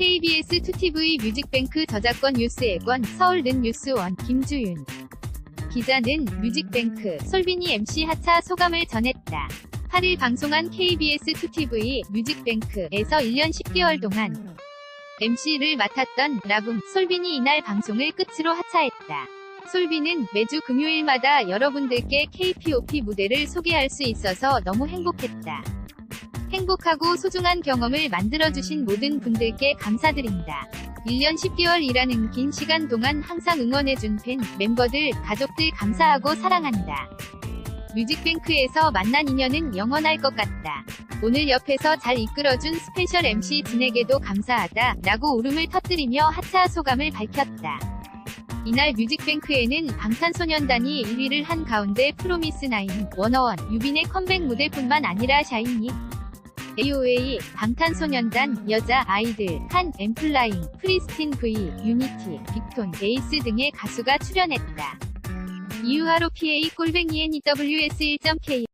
KBS2TV 뮤직뱅크 저작권 뉴스의권 서울는 뉴스원 김주윤 기자는 뮤직뱅크 솔빈이 MC 하차 소감을 전했다. 8일 방송한 KBS2TV 뮤직뱅크에서 1년 10개월 동안 MC를 맡았던 라붐 솔빈이 이날 방송을 끝으로 하차했다. 솔빈은 매주 금요일마다 여러분들께 KPOP 무대를 소개할 수 있어서 너무 행복했다. 행복하고 소중한 경험을 만들어주신 모든 분들께 감사드린다. 1년 10개월 이라는 긴 시간 동안 항상 응원해준 팬, 멤버들, 가족들 감사하고 사랑한다. 뮤직뱅크에서 만난 인연은 영원할 것 같다. 오늘 옆에서 잘 이끌어준 스페셜 MC 진에게도 감사하다. 라고 울음을 터뜨리며 하차 소감을 밝혔다. 이날 뮤직뱅크에는 방탄소년단이 1위를 한 가운데 프로미스나인, 워너원, 유빈의 컴백 무대뿐만 아니라 샤이니, AOA, 방탄소년단, 여자 아이들, 한, 엠플라잉, 프리스틴 V, 유니티, 빅톤, 에이스 등의 가수가 출연했다. 이유하로 PA 꼴뱅이 NEWS 1.K